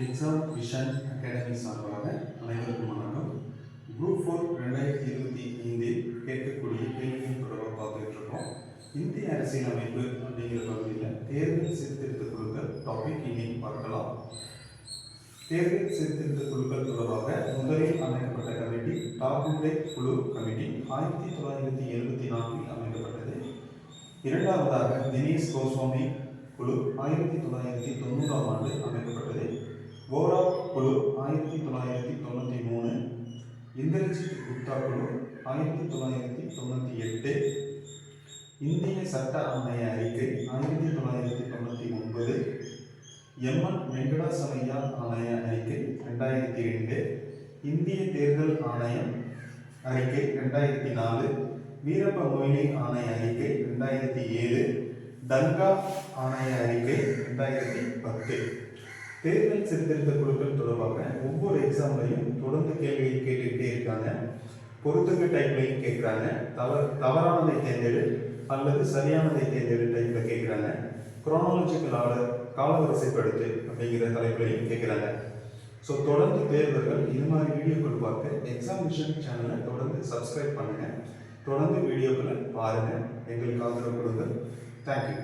Exam vision academy சார்பாக அனைவருக்கும் வணக்கம். குரூப் ஃபோர் ரெண்டாயிரத்தி இருபத்தி ஐந்தில் கேட்கக்கூடிய கேள்விகள் தொடர்பாக பார்த்துட்டு இருக்கோம். இந்திய அரசியலமைப்பு அப்படிங்கிற பகுதியில் தேர்தல் சீர்திருத்த குழுக்கள் டாபிக் இன்னைக்கு பார்க்கலாம். தேர்தல் சீர்திருத்த குழுக்கள் தொடர்பாக முதலில் அமைக்கப்பட்ட கமிட்டி டாகுண்டே குழு கமிட்டி ஆயிரத்தி தொள்ளாயிரத்தி எழுபத்தி நான்கில் அமைக்கப்பட்டது. இரண்டாவதாக தினேஷ் கோஸ்வாமி குழு ஆயிரத்தி தொள்ளாயிரத்தி தொண்ணூறாம் ஆண்டு அமைக்கப்பட்டது. கோரா குழு ஆயிரத்தி தொள்ளாயிரத்தி தொண்ணூற்றி மூணு இந்திரஜித் குப்தா குழு ஆயிரத்தி தொள்ளாயிரத்தி தொண்ணூற்றி எட்டு இந்திய சட்ட ஆணைய அறிக்கை ஆயிரத்தி தொள்ளாயிரத்தி தொண்ணூற்றி ஒன்பது எம்என் வெங்கடாசமையா ஆணைய அறிக்கை ரெண்டாயிரத்தி ரெண்டு இந்திய தேர்தல் ஆணையம் அறிக்கை ரெண்டாயிரத்தி நாலு வீரப்ப மொய்லி ஆணைய அறிக்கை ரெண்டாயிரத்தி ஏழு தங்கா ஆணைய அறிக்கை ரெண்டாயிரத்தி பத்து. தேர்தல் சீர்திருத்த குழுக்கள் தொடர்பாக ஒவ்வொரு எக்ஸாம்லையும் தொடர்ந்து கேள்விகள் கேட்டுக்கிட்டே இருக்காங்க. பொறுத்துக்கு டைப்லையும் கேட்குறாங்க தவறு தவறானதை தேர்ந்தெடு அல்லது சரியானதை தேர்ந்தெடு டைப்பில் கேட்குறாங்க குரோனாலஜிக்கல் ஆர்டர் காலவரிசைப்படுத்து அப்படிங்கிற தலைப்புலையும் கேட்குறாங்க ஸோ தொடர்ந்து தேர்வர்கள் இது மாதிரி வீடியோக்கள் பார்க்க எக்ஸாமினேஷன் சேனலை தொடர்ந்து சப்ஸ்கிரைப் பண்ணுங்கள் தொடர்ந்து வீடியோக்களை பாருங்கள் எங்களுக்கு ஆதரவு கொடுங்கள் தேங்க்யூ